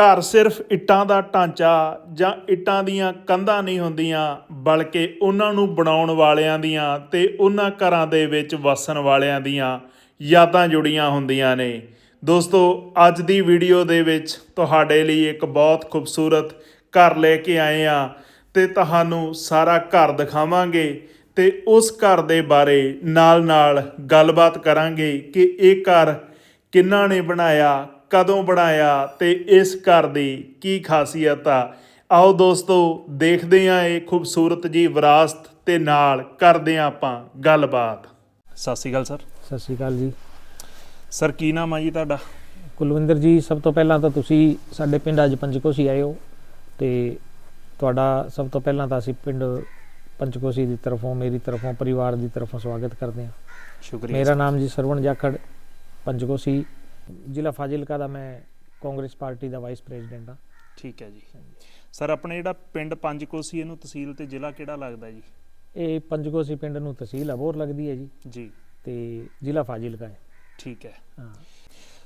ਘਰ ਸਿਰਫ ਇੱਟਾਂ ਦਾ ਢਾਂਚਾ ਜਾਂ ਇੱਟਾਂ ਦੀਆਂ ਕੰਧਾਂ ਨਹੀਂ ਹੁੰਦੀਆਂ, ਬਲਕਿ ਉਹਨਾਂ ਨੂੰ ਬਣਾਉਣ ਵਾਲਿਆਂ ਦੀਆਂ ਤੇ ਉਹਨਾਂ ਘਰਾਂ ਦੇ ਵਿੱਚ ਵਸਣ ਵਾਲਿਆਂ ਦੀਆਂ ਯਾਦਾਂ ਜੁੜੀਆਂ ਹੁੰਦੀਆਂ ਨੇ। ਦੋਸਤੋ, ਅੱਜ ਦੀ ਵੀਡੀਓ ਦੇ ਵਿੱਚ ਤੁਹਾਡੇ ਲਈ ਇੱਕ ਬਹੁਤ ਖੂਬਸੂਰਤ ਘਰ ਲੈ ਕੇ ਆਏ ਆ ਤੇ ਤੁਹਾਨੂੰ ਸਾਰਾ ਘਰ ਦਿਖਾਵਾਂਗੇ ਤੇ ਉਸ ਘਰ ਦੇ ਬਾਰੇ ਨਾਲ-ਨਾਲ ਗੱਲਬਾਤ ਕਰਾਂਗੇ ਕਿ ਇਹ ਘਰ ਕਿੰਨਾ ਨੇ ਬਣਾਇਆ ਕਦੋਂ ਬਣਾਇਆ ਤੇ ਇਸ ਘਰ ਦੀ ਕੀ ਖਾਸੀਅਤ ਆ? ਆਓ ਦੋਸਤੋ ਦੇਖਦੇ ਹਾਂ ਇਹ ਖੂਬਸੂਰਤ ਜੀ ਵਿਰਾਸਤ ਤੇ ਨਾਲ ਕਰਦੇ ਹਾਂ ਆਪਾਂ ਗੱਲਬਾਤ। ਸਤਿ ਸ਼੍ਰੀ ਅਕਾਲ ਸਰ। ਸਤਿ ਸ਼੍ਰੀ ਅਕਾਲ ਜੀ। ਸਰ ਕੀ ਨਾਮ ਆ ਜੀ ਤੁਹਾਡਾ? ਕੁਲਵਿੰਦਰ ਜੀ ਸਭ ਤੋਂ ਪਹਿਲਾਂ ਤਾਂ ਤੁਸੀਂ ਸਾਡੇ ਪਿੰਡ ਅੱਜ ਪੰਚਕੋਸੀ ਆਏ ਹੋ ਤੇ ਤੁਹਾਡਾ ਸਭ ਤੋਂ ਪਹਿਲਾਂ ਤਾਂ ਅਸੀਂ ਪਿੰਡ ਪੰਚਕੋਸੀ ਦੀ ਤਰਫੋਂ ਮੇਰੀ ਤਰਫੋਂ ਪਰਿਵਾਰ ਦੀ ਤਰਫੋਂ ਸਵਾਗਤ ਕਰਦੇ ਹਾਂ। ਸ਼ੁਕਰੀਆ ਮੇਰਾ ਨਾਮ ਜੀ ਸਰਵਣ ਜਾਖੜ ਪੰਚਕੋਸੀ ਜ਼ਿਲ੍ਹਾ ਫਾਜ਼ਿਲਕਾ ਦਾ ਮੈਂ ਕਾਂਗਰਸ ਪਾਰਟੀ ਦਾ ਵਾਈਸ ਪ੍ਰੈਜ਼ੀਡੈਂਟ ਹਾਂ। ਠੀਕ ਹੈ ਜੀ। ਸਰ ਆਪਣੇ ਜਿਹੜਾ ਪਿੰਡ ਪੰਜਕੋਸੀ ਇਹਨੂੰ ਤਹਿਸੀਲ ਤੇ ਜ਼ਿਲ੍ਹਾ ਕਿਹੜਾ ਲੱਗਦਾ ਜੀ? ਇਹ ਪੰਚਕੋਸੀ ਪਿੰਡ ਨੂੰ ਤਹਿਸੀਲ ਅਬੋਰ ਲੱਗਦੀ ਹੈ ਜੀ। ਜੀ। ਤੇ ਜ਼ਿਲ੍ਹਾ ਫਾਜ਼ਿਲਕਾ ਹੈ। ਠੀਕ ਹੈ। ਹਾਂ।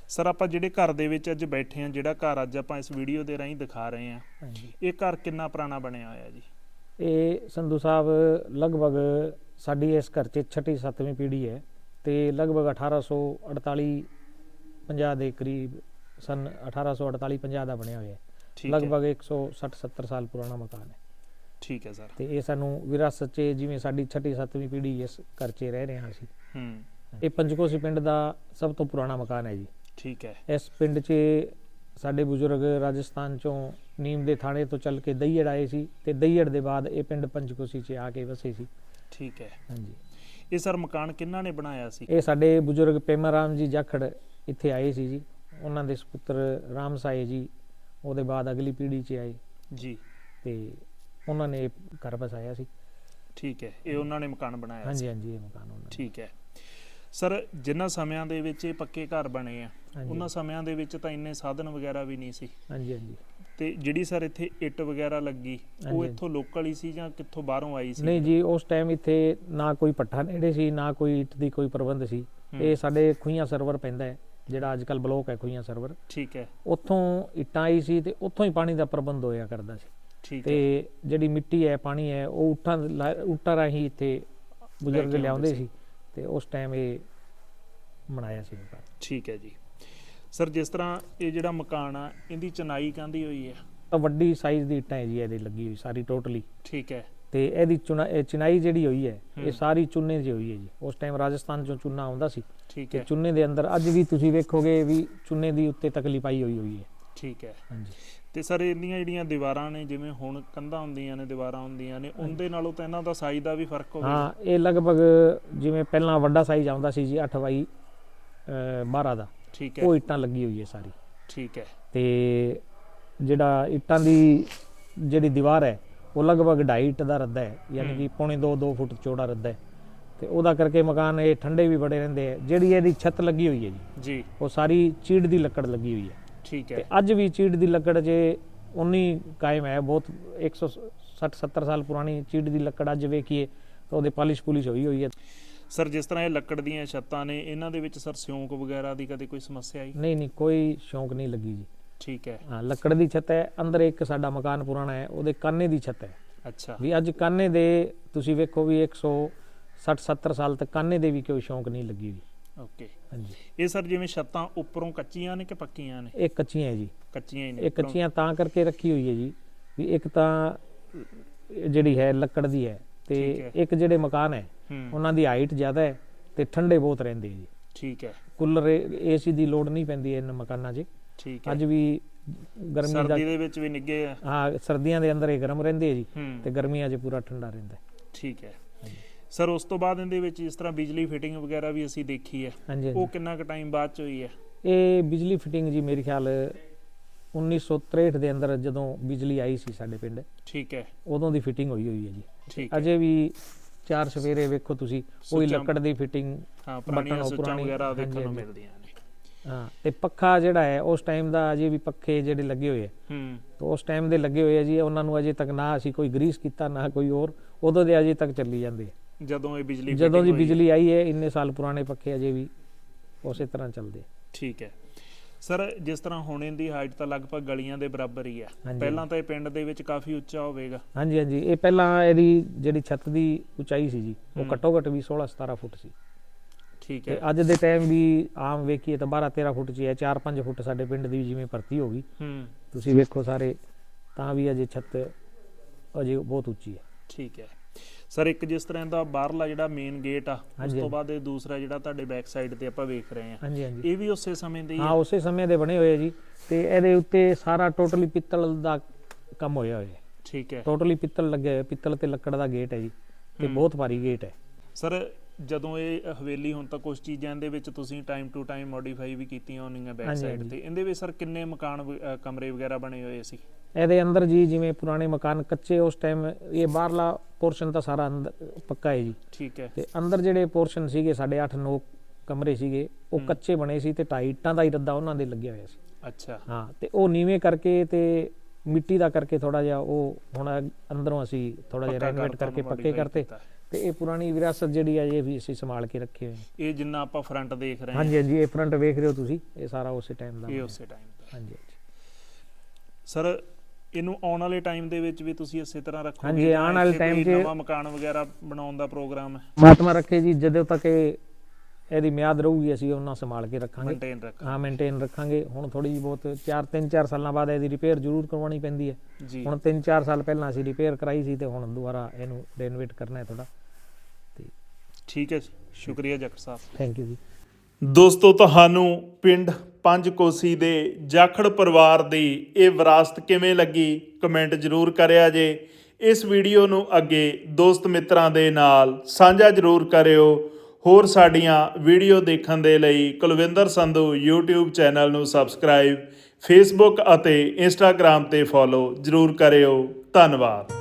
ਸਰ ਆਪਾਂ ਜਿਹੜੇ ਘਰ ਦੇ ਵਿੱਚ ਅੱਜ ਬੈਠੇ ਆ ਜਿਹੜਾ ਘਰ ਅੱਜ ਆਪਾਂ ਇਸ ਵੀਡੀਓ ਦੇ ਰਾਹੀਂ ਦਿਖਾ ਰਹੇ ਆ ਇਹ ਘਰ ਕਿੰਨਾ ਪੁਰਾਣਾ ਬਣਿਆ ਹੋਇਆ ਜੀ? ਇਹ ਸੰਧੂ ਸਾਹਿਬ ਲਗਭਗ ਸਾਡੀ ਇਸ ਘਰ 'ਚ ਛਠੀ ਸੱਤਵੀਂ ਪੀੜ੍ਹੀ ਹੈ ਤੇ ਲਗਭਗ 1848 50 ਦੇ ਕਰੀਬ ਸਨ 1848 50 ਦਾ ਬਣਿਆ ਹੋਇਆ ਹੈ। ਲਗਭਗ 160 70 ਸਾਲ ਪੁਰਾਣਾ ਮਕਾਨ ਹੈ। ਠੀਕ ਹੈ ਸਰ। ਤੇ ਇਹ ਸਾਨੂੰ ਵਿਰਾਸਤ 'ਚ ਜਿਵੇਂ ਸਾਡੀ ਛਠੀ ਸੱਤਵੀਂ ਪੀੜ੍ਹੀ ਇਸ ਘਰ 'ਚ ਰਹਿ ਰਹੇ ਹਾਂ ਅਸੀਂ ਹੂੰ। ਇਹ ਪੰਚਕੋਸੀ ਪਿੰਡ ਦਾ ਸਭ ਤੋਂ ਪੁਰਾਣਾ ਮਕਾਨ ਹੈ ਜੀ। ਠੀਕ ਹੈ। ਇਸ ਪਿੰਡ 'ਚ ਸਾਡੇ ਬਜ਼ੁਰਗ ਰਾਜਸਥਾਨ ਚੋਂ ਨੀਮ ਦੇ ਥਾਣੇ ਤੋਂ ਚੱਲ ਕੇ ਦਈੜ ਆਏ ਸੀ ਤੇ ਦਈੜ ਦੇ ਬਾਅਦ ਇਹ ਪਿੰਡ ਪੰਚਕੋਸੀ 'ਚ ਆ ਕੇ ਵਸੇ ਸੀ। ਠੀਕ ਹੈ। ਹਾਂਜੀ। ਇਹ ਸਰ ਮਕਾਨ ਕਿੰਨਾ ਨੇ ਬਣਾਇਆ ਸੀ? ਇਹ ਸਾਡੇ ਬਜ਼ੁਰਗ ਪੇਮਾ ਰਾਮ ਜੀ ਜਾਖੜ ਇੱਥੇ ਆਏ ਸੀ ਜੀ। ਉਹਨਾਂ ਦੇ ਸੁਪੁੱਤਰ ਰਾਮ ਸਾਏ ਜੀ ਉਹਦੇ ਬਾਅਦ ਅਗਲੀ ਪੀੜ੍ਹੀ 'ਚ ਆਏ। ਜੀ। ਤੇ ਉਹਨਾਂ ਨੇ ਘਰ ਬਸਾਇਆ ਸੀ। ਠੀਕ ਹੈ ਇਹ ਉਹਨਾਂ ਨੇ ਮਕਾਨ ਬਣਾਇਆ ਹਾਂਜੀ ਹਾਂਜੀ ਇਹ ਮਕਾਨ ਉਹਨਾਂ ਠੀਕ ਹੈ। ਸਰ ਜਿੰਨਾ ਸਮਿਆਂ ਦੇ ਵਿੱਚ ਇਹ ਪੱਕੇ ਘਰ ਬਣੇ ਆ ਉਹਨਾਂ ਸਮਿਆਂ ਦੇ ਵਿੱਚ ਤਾਂ ਇੰਨੇ ਸਾਧਨ ਵਗੈਰਾ ਵੀ ਨਹੀਂ ਸੀ। ਹਾਂਜੀ ਹਾਂਜੀ। ਤੇ ਜਿਹੜੀ ਸਰ ਇੱਥੇ ਇੱਟ ਵਗੈਰਾ ਲੱਗੀ ਉਹ। ਇੱਥੋਂ ਲੋਕਲ ਹੀ ਸੀ ਜਾਂ ਕਿੱਥੋਂ ਬਾਹਰੋਂ ਆਈ ਸੀ? ਨਹੀਂ ਜੀ ਉਸ ਟਾਈਮ ਇੱਥੇ ਨਾ ਕੋਈ ਪੱਠਾ ਨੇੜੇ ਸੀ ਨਾ ਕੋਈ ਇੱਟ ਦੀ ਕੋਈ ਪ੍ਰਬੰਧ ਸੀ। ਇਹ ਸਾਡੇ ਖੂਈਆਂ ਸਰਵਰ ਪੈਂਦਾ ਹੈ। ਜਿਹੜਾ ਅੱਜ ਕੱਲ ਬਲੋਕ ਹੈ ਖੂਈਆਂ ਸਰਵਰ ਠੀਕ ਹੈ। ਉੱਥੋਂ ਇੱਟਾਂ ਆਈ ਸੀ ਤੇ ਉੱਥੋਂ ਹੀ ਪਾਣੀ ਦਾ ਪ੍ਰਬੰਧ ਹੋਇਆ ਕਰਦਾ ਸੀ। ਠੀਕ ਹੈ। ਤੇ ਜਿਹੜੀ ਮਿੱਟੀ ਹੈ ਪਾਣੀ ਹੈ ਉਹ ਲਾ- ਉੱਟਾਂ ਰਾਹੀਂ ਇੱਥੇ ਬਜ਼ੁਰਗ ਆਉਂਦੇ ਲਿਆਉਂਦੇ ਸੀ। ਤੇ ਉਸ ਟਾਈਮ ਇਹ ਬਣਾਇਆ ਸੀ ਠੀਕ ਹੈ ਜੀ। ਸਰ ਜਿਸ ਤਰ੍ਹਾਂ ਇਹ ਜਿਹੜਾ ਮਕਾਨ ਆ ਇਹਦੀ ਚਨਾਈ ਕਾਂਦੀ ਹੋਈ ਹੈ? ਤਾਂ ਵੱਡੀ ਸਾਈਜ਼ ਦੀ ਇੱਟਾਂ ਹੈ ਜੀ ਇਹਦੇ ਲੱਗੀ ਹੋਈ ਸਾਰੀ ਟੋਟਲੀ ਠੀਕ ਹੈ। ਤੇ ਇਹਦੀ ਚੁਣਾ ਇਹ ਚਿਨਾਈ ਜਿਹੜੀ ਹੋਈ ਹੈ। ਇਹ ਸਾਰੀ ਚੁੰਨੇ ਦੀ ਹੋਈ ਹੈ ਜੀ। ਉਸ ਟਾਈਮ ਰਾਜਸਥਾਨ ਚੋਂ ਚੁੰਨਾ ਆਉਂਦਾ ਸੀ ਠੀਕ ਹੈ। ਚੁੰਨੇ ਦੇ ਅੰਦਰ ਅੱਜ ਵੀ ਤੁਸੀਂ ਵੇਖੋਗੇ ਵੀ ਚੁੰਨੇ ਦੀ ਉੱਤੇ ਤਕਲੀ ਪਾਈ ਹੋਈ ਹੋਈ ਹੈ। ਠੀਕ ਹੈ। ਹਾਂਜੀ। ਤੇ ਸਰ ਇਹਦੀਆਂ ਜਿਹੜੀਆਂ ਦੀਵਾਰਾਂ ਨੇ ਜਿਵੇਂ ਹੁਣ ਕੰਧਾਂ ਹੁੰਦੀਆਂ ਨੇ ਦੀਵਾਰਾਂ ਹੁੰਦੀਆਂ ਨੇ ਉਹਦੇ ਨਾਲੋਂ ਤਾਂ ਇਹਨਾਂ ਦਾ ਸਾਈਜ਼ ਦਾ ਵੀ ਫ਼ਰਕ ਹੋਵੇ। ਹਾਂ ਇਹ ਲਗਭਗ ਜਿਵੇਂ ਪਹਿਲਾਂ ਵੱਡਾ ਸਾਈਜ਼ ਆਉਂਦਾ ਸੀ ਜੀ 8 ਬਾਈ 12 ਦਾ। ਠੀਕ ਹੈ। ਉਹ ਇੱਟਾਂ ਲੱਗੀ ਹੋਈ ਹੈ ਸਾਰੀ। ਠੀਕ ਹੈ। ਤੇ ਜਿਹੜਾ ਇੱਟਾਂ ਦੀ ਜਿਹੜੀ ਦੀਵਾਰ ਹੈ ਉਹ ਲਗਭਗ 2.5 ਇੱਟ ਦਾ ਰੱਦਾ ਹੈ ਯਾਨੀ। ਕਿ ਪੌਣੇ 2 2 ਫੁੱਟ ਚੌੜਾ ਰੱਦਾ ਹੈ। ਤੇ ਉਹਦਾ ਕਰਕੇ ਮਕਾਨ ਇਹ ਠੰਡੇ ਵੀ ਬੜੇ ਰਹਿੰਦੇ ਹੈ। ਜਿਹੜੀ ਇਹਦੀ ਛੱਤ ਲੱਗੀ ਹੋਈ ਹੈ ਜੀ ਜੀ। ਉਹ ਸਾਰੀ ਚੀੜ ਦੀ ਲੱਕੜ ਲੱਗੀ ਹੋਈ ਹੈ। ਠੀਕ ਤੇ ਹੈ ਅੱਜ ਵੀ ਚੀੜ ਦੀ ਲੱਕੜ ਜੇ ਉਨੀ ਕਾਇਮ ਹੈ ਬਹੁਤ 160 70 ਸਾਲ ਪੁਰਾਣੀ ਚੀੜ ਦੀ ਲੱਕੜ ਅੱਜ ਵੇਖੀਏ ਤਾਂ ਉਹਦੇ ਪਾਲਿਸ਼ ਪੁਲਿਸ਼ ਹੋਈ ਹੋਈ ਹੈ। ਸਰ ਜਿਸ ਤਰ੍ਹਾਂ ਇਹ ਲੱਕੜ ਦੀਆਂ ਛੱਤਾਂ ਨੇ ਇਹਨਾਂ ਦੇ ਵਿੱਚ ਸਰ ਸਿਉਂਕ ਵਗੈਰਾ ਦੀ ਕਦੇ ਕੋਈ ਸਮੱਸਿਆ ਆਈ? ਨਹੀਂ ਨਹੀਂ ਕੋਈ ਸ਼ੌਂਕ ਨਹੀਂ ਲੱਗੀ ਜੀ। ਠੀਕ ਹੈ। ਹਾਂ ਲੱਕੜ ਦੀ ਛੱਤ ਹੈ ਅੰਦਰ ਇੱਕ ਸਾਡਾ ਮਕਾਨ ਪੁਰਾਣਾ ਹੈ ਉਹਦੇ ਕਾਨੇ ਦੀ ਛੱਤ ਹੈ। ਅੱਛਾ। ਵੀ ਅੱਜ ਕਾਨੇ ਦੇ ਤੁਸੀਂ ਵੇਖੋ ਵੀ 160 70 ਸਾਲ ਤੱਕ ਕਾਨੇ ਦੇ ਵੀ ਕੋਈ ਸ਼ੌਂਕ ਨਹੀਂ ਲੱਗੀ ਵੀ। ਓਕੇ। ਹਾਂਜੀ। ਇਹ ਸਰ ਜਿਵੇਂ ਛੱਤਾਂ ਉੱਪਰੋਂ ਕੱਚੀਆਂ ਨੇ ਕਿ ਪੱਕੀਆਂ ਨੇ? ਇਹ ਕੱਚੀਆਂ ਹੈ ਜੀ। ਕੱਚੀਆਂ ਹੀ ਨੇ ਇਹ। ਕੱਚੀਆਂ ਤਾਂ ਕਰਕੇ ਰੱਖੀ ਹੋਈ ਹੈ ਜੀ ਵੀ ਇੱਕ ਤਾਂ ਜਿਹੜੀ ਹੈ ਲੱਕੜ ਦੀ ਹੈ ਤੇ। ਇੱਕ ਜਿਹੜੇ ਮਕਾਨ ਹੈ ਹੂੰ। ਉਹਨਾਂ ਦੀ ਹਾਈਟ ਜ਼ਿਆਦਾ ਹੈ ਤੇ ਠੰਡੇ ਬਹੁਤ ਰਹਿੰਦੇ ਜੀ। ਠੀਕ ਹੈ। ਕੂਲਰ ਏਸੀ ਦੀ ਲੋੜ ਨਹੀਂ ਪੈਂਦੀ ਇਹਨਾਂ ਮਕਾਨਾਂ 'ਚ। ਠੀਕ ਹੈ। ਅੱਜ ਵੀ ਗਰਮੀ ਦਾ ਸਰਦੀ ਦੇ ਵਿੱਚ ਵੀ ਨਿੱਗੇ ਆ। ਹਾਂ ਸਰਦੀਆਂ ਦੇ ਅੰਦਰ ਇਹ ਗਰਮ ਰਹਿੰਦੇ ਆ ਜੀ ਤੇ ਗਰਮੀਆਂ 'ਚ ਪੂਰਾ ਠੰਡਾ ਰਹਿੰਦਾ। ਠੀਕ ਹੈ। ਸਰ ਉਸ ਤੋਂ ਬਾਅਦ ਇਹਦੇ ਵਿੱਚ ਜਿਸ ਤਰ੍ਹਾਂ ਬਿਜਲੀ ਫਿਟਿੰਗ ਵਗੈਰਾ ਵੀ ਅਸੀਂ ਦੇਖੀ ਹੈ। ਉਹ ਕਿੰਨਾ ਕੁ ਟਾਈਮ ਬਾਅਦ ਚ ਹੋਈ ਹੈ? ਇਹ ਬਿਜਲੀ ਫਿਟਿੰਗ ਜੀ ਮੇਰੇ ਖਿਆਲ 1963 ਦੇ ਅੰਦਰ ਜਦੋਂ ਬਿਜਲੀ ਆਈ ਸੀ ਸਾਡੇ ਪਿੰਡ ਠੀਕ ਹੈ। ਉਦੋਂ ਦੀ ਫਿਟਿੰਗ ਹੋਈ ਹੋਈ ਹੈ ਜੀ। ਠੀਕ ਹੈ। ਅਜੇ ਵੀ ਚਾਰ ਸਵੇਰੇ ਵੇਖੋ ਤੁਸੀਂ ਸੁੱਚਾਂ- ਲੱਕੜ ਦੀ ਫਿਟਿੰਗ ਹਾਂ ਪੁਰਾਣੀਆਂ ਉਹ ਸੁੱਚਾਂ ਵਗੈਰਾ ਦੇਖਣ ਨੂੰ। ਮਿਲਦੀਆਂ ਹਾਂ ਤੇ ਪੱਖਾ ਜਿਹੜਾ ਹੈ ਉਸ ਟਾਈਮ ਦਾ ਅਜੇ ਵੀ ਪੱਖੇ ਜਿਹੜੇ ਲੱਗੇ ਹੋਏ ਆ ਹੂੰ ਤਾਂ ਉਸ ਟਾਈਮ ਦੇ ਲੱਗੇ ਹੋਏ ਆ ਜੀ ਉਹਨਾਂ ਨੂੰ ਅਜੇ ਤੱਕ ਨਾ ਅਸੀਂ ਕੋਈ ਗਰੀਸ ਕੀਤਾ ਨਾ ਕੋਈ ਹੋਰ ਉਦੋਂ ਦੇ ਅਜੇ ਤੱਕ ਚੱਲੀ ਜਾਂਦੇ ਆ। ਜਦੋਂ ਇਹ ਬਿਜਲੀ ਜਦੋਂ ਦੀ। ਬਿਜਲੀ ਆਈ ਹੈ ਇੰਨੇ ਸਾਲ ਪੁਰਾਣੇ ਪੱਖੇ ਅਜੇ ਵੀ ਉਸੇ ਤਰ੍ਹਾਂ ਚੱਲਦੇ ਆ। ਠੀਕ ਹੈ ਸਰ ਜਿਸ ਤਰ੍ਹਾਂ ਹੁਣ ਇਹਦੀ ਹਾਈਟ ਤਾਂ ਲਗਭਗ ਗਲੀਆਂ ਦੇ ਬਰਾਬਰ ਹੀ ਹਾਂਜੀ। ਪਹਿਲਾਂ ਤਾਂ ਇਹ ਪਿੰਡ ਦੇ ਵਿੱਚ ਕਾਫੀ ਉੱਚਾ ਹੋਵੇਗਾ ਹਾਂਜੀ ਹਾਂਜੀ ਇਹ ਪਹਿਲਾਂ ਇਹਦੀ ਜਿਹੜੀ ਛੱਤ ਦੀ ਉਚਾਈ ਸੀ ਜੀ ਉਹ। ਘੱਟੋ ਘੱਟ ਵੀ 16 17 ਫੁੱਟ ਸੀ ਠੀਕ ਹੈ। ਅੱਜ ਦੇ ਟਾਈਮ ਵੀ ਆਮ ਵੇਖੀਏ ਤਾਂ 12 13 ਫੁੱਟ 'ਚ ਹੀ ਹੈ 4-5 ਫੁੱਟ ਸਾਡੇ ਪਿੰਡ ਦੀ ਜਿਵੇਂ ਭਰਤੀ ਹੋ ਗਈ। ਹੂੰ। ਤੁਸੀਂ ਵੇਖੋ ਸਾਰੇ ਤਾਂ ਵੀ ਅਜੇ ਛੱਤ ਅਜੇ ਬਹੁਤ ਉੱਚੀ ਹੈ। ਠੀਕ ਹੈ। ਸਰ ਇੱਕ ਜਿਸ ਤਰ੍ਹਾਂ ਦਾ ਬਾਹਰਲਾ ਜਿਹੜਾ ਮੇਨ ਗੇਟ ਆ ਉਸ ਤੋਂ। ਬਾਅਦ ਇਹ ਦੂਸਰਾ ਜਿਹੜਾ ਤੁਹਾਡੇ ਬੈਕ ਸਾਈਡ ਤੇ ਆਪਾਂ ਵੇਖ ਰਹੇ ਹਾਂਜੀ ਇਹ ਵੀ ਉਸੇ ਸਮੇਂ ਦੇ ਹੀ ਹਾਂ ਉਸੇ ਸਮੇਂ ਦੇ ਬਣੇ ਹੋਏ ਆ ਜੀ। ਤੇ ਇਹਦੇ ਉੱਤੇ ਸਾਰਾ ਟੋਟਲੀ ਪਿੱਤਲ ਦਾ ਕੰਮ ਹੋਇਆ ਹੋਇਆ ਹੈ। ਠੀਕ ਹੈ। ਟੋਟਲੀ ਪਿੱਤਲ ਲੱਗਿਆ ਹੋਇਆ ਪਿੱਤਲ ਤੇ ਲੱਕੜ ਦਾ ਗੇਟ ਹੈ ਜੀ। ਤੇ। ਬਹੁਤ ਭਾਰੀ ਗੇਟ ਹੈ। ਸਰ ਜਦੋਂ ਇਹ ਹਵੇਲੀ ਹੁਣ ਤਾਂ ਕੁਝ ਚੀਜ਼ਾਂ ਦੇ ਵਿੱਚ ਤੁਸੀਂ ਟਾਈਮ ਟੂ ਟਾਈਮ ਮੋਡੀਫਾਈ ਵੀ ਕੀਤੀਆਂ ਹੋਣਗੀਆਂ ਬੈਕ ਹਾਂਜੀ, ਸਾਈਡ ਹਾਂਜੀ। ਤੇ। ਇਹਦੇ ਵਿੱਚ ਸਰ ਕਿੰਨੇ ਮਕਾਨ ਵ- ਅ, ਕਮਰੇ ਵਗੈਰਾ ਬਣੇ ਹੋਏ ਸੀ? ਇਹਦੇ ਅੰਦਰ ਜੀ ਜਿਵੇਂ ਪੁਰਾਣੇ ਮਕਾਨ ਕੱਚੇ ਉਸ ਟਾਈਮ ਇਹ ਬਾਹਰਲਾ ਪੋਰਸ਼ਨ ਤਾਂ ਸਾਰਾ ਅੰਦਰ ਪੱਕਾ ਹੈ ਜੀ। ਠੀਕ ਹੈ। ਤੇ ਅੰਦਰ ਜਿਹੜੇ ਪੋਰਸ਼ਨ ਸੀਗੇ ਸਾਡੇ 8-9 ਕਮਰੇ ਸੀਗੇ ਉਹ ਹੂੰ। ਕੱਚੇ ਬਣੇ ਸੀ ਤੇ ਢਾਈ ਇੱਟਾਂ ਦਾ ਹੀ ਰੱਦਾ ਉਹਨਾਂ ਦੇ ਲੱਗਿਆ ਹੋਇਆ ਸੀ। ਅੱਛਾ। ਹਾਂ ਤੇ ਉਹ ਨੀਵੇਂ ਕਰਕੇ ਤੇ ਮਿੱਟੀ ਦਾ ਕਰਕੇ ਥੋੜਾ ਜਿਹਾ ਉਹ ਹੁਣ ਅੰਦਰੋਂ ਅਸੀਂ ਥੋੜਾ ਜਿਹਾ ਪੱਕਾ ਰੈਨੋਵੇਟ ਕਰਤਾ, ਕਰਕੇ ਉਹਨੂੰ ਪੱਕੇ modify ਕਰਤੇ। ਕੀਤਾ। ਤੇ ਇਹ ਪੁਰਾਣੀ ਵਿਰਾਸਤ ਜਿਹੜੀ ਆ ਇਹ ਵੀ ਅਸੀਂ ਸੰਭਾਲ ਕੇ ਰੱਖੇ ਹੋਏ ਨੇ ਇਹ ਜਿੰਨਾ ਆਪਾਂ ਫਰੰਟ ਦੇਖ ਰਹੇ ਹਾਂ। ਹਾਂਜੀ ਹਾਂਜੀ ਇਹ ਫਰੰਟ ਵੇਖ ਰਹੇ ਹੋ ਤੁਸੀਂ ਇਹ ਸਾਰਾ ਉਸੇ ਟਾਈਮ ਦਾ। ਇਹ। ਉਸੇ ਟਾਈਮ ਦਾ। ਹਾਂਜੀ ਸਰ ਇਹਨੂੰ ਆਉਣ ਵਾਲੇ ਟਾਈਮ ਦੇ ਵਿੱਚ ਵੀ ਤੁਸੀਂ ਇਸੇ ਤਰ੍ਹਾਂ ਰੱਖੋਗੇ ਹਾਂਜੀ, ਆਉਣ ਵਾਲੇ time 'ਚ- ਨਵਾਂ ਮਕਾਨ ਵਗੈਰਾ ਬਣਾਉਣ ਦਾ ਪ੍ਰੋਗਰਾਮ ਹੈ? ਮਾਤਮਾ ਰੱਖੇ ਜੀ ਜਦੋਂ ਤੱਕ ਇਹ ਇਹਦੀ ਮਿਆਦ ਰਹੂਗੀ ਅਸੀਂ ਉਹਨਾਂ ਸੰਭਾਲ ਕੇ ਰੱਖਾਂਗੇ। ਮੇਨਟੇਨ ਰੱਖਾਂ ਹਾਂ ਮੇਨਟੇਨ ਰੱਖਾਂਗੇ। ਹੁਣ ਥੋੜੀ ਜਿਹੀ ਬਹੁਤ 4 3 4 ਸਾਲਾਂ ਬਾਅਦ ਇਹਦੀ ਰਿਪੇਅਰ ਜ਼ਰੂਰ ਕਰਵਾਉਣੀ ਪੈਂਦੀ ਹੈ। ਜੀ। ਹੁਣ 3 4 ਸਾਲ ਪਹਿਲਾਂ ਅਸੀਂ ਰਿਪੇਅਰ ਕਰਾਈ ਸੀ ਤੇ ਹੁਣ ਦੁਬਾਰਾ ਇਹਨੂੰ ਰੈਨੋਵੇਟ ਕਰਨਾ ਹੈ ਥੋੜਾ ਠੀਕ ਹੈ ਜੀ। ਸ਼ੁਕਰੀਆ ਜੱਟ ਸਾਹਿਬ। ਥੈਂਕ ਯੂ ਜੀ। ਦੋਸਤੋ ਤੁਹਾਨੂੰ ਪਿੰਡ ਪੰਜ ਕੋਸੀ ਦੇ ਜਾਖੜ ਪਰਿਵਾਰ ਦੀ ਇਹ ਵਿਰਾਸਤ ਕਿਵੇਂ ਲੱਗੀ ਕਮੈਂਟ ਜ਼ਰੂਰ ਕਰਿਆ ਜੇ। ਇਸ ਵੀਡੀਓ ਨੂੰ ਅੱਗੇ ਦੋਸਤ ਮਿੱਤਰਾਂ ਦੇ ਨਾਲ ਸਾਂਝਾ ਜ਼ਰੂਰ ਕਰਿਓ। ਹੋਰ ਸਾਡੀਆਂ ਵੀਡੀਓ ਦੇਖਣ ਦੇ ਲਈ ਕੁਲਵਿੰਦਰ ਸੰਧੂ YouTube ਚੈਨਲ ਨੂੰ ਸਬਸਕ੍ਰਾਈਬ, Facebook ਅਤੇ Instagram ਤੇ ਫੋਲੋ ਜ਼ਰੂਰ ਕਰਿਓ। ਧੰਨਵਾਦ।